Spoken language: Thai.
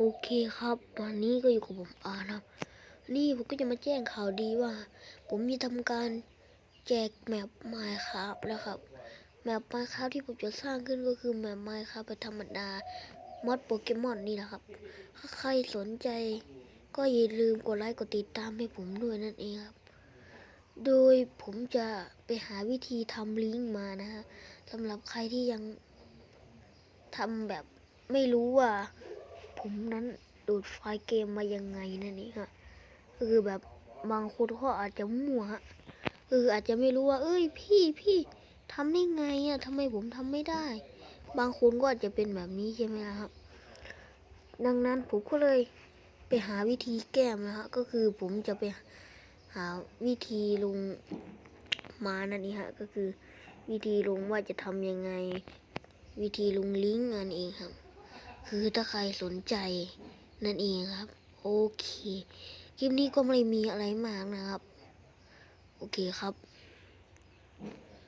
โอเคครับตอนนี้ก็อยู่กับผมอานะครับ นี่ผมก็จะมาแจ้งข่าวดีว่า ผมจะทำการแจกแมปไมค์ครับแล้วครับ แมปไมค์ครับที่ผมจะสร้างขึ้นก็คือแมปไมค์ครับเป็นธรรมดามอดโปเกมอนนี่แหละครับ ถ้าใครสนใจก็อย่าลืมกดไลค์กดติดตามให้ผมด้วยนั่นเองครับ โดยผมจะไปหาวิธีทำลิงก์มานะฮะสำหรับใครที่ยังทำแบบไม่รู้ว่า ผมนั้นดูดไฟล์เกมมายังไงนั่นเองฮะก็คือแบบบางคนก็อาจจะมั่วฮะคืออาจจะไม่รู้ว่า เอ้ยพี่พี่ทำได้ไงอะทำไมผมทำไม่ได้ บางคนก็อาจจะเป็นแบบนี้ใช่ไหมล่ะครับ ดังนั้นผมก็เลยไปหาวิธีแก้มนะฮะก็คือผมจะไปหาวิธีลงมานั่นเองฮะก็คือวิธีลงว่าจะทำยังไง วิธีลงลิงก์นั่นเองครับ คือถ้าใครสนใจนั่นเองครับ โอเคคลิปนี้ก็ไม่มีอะไรมากนะครับ โอเคครับ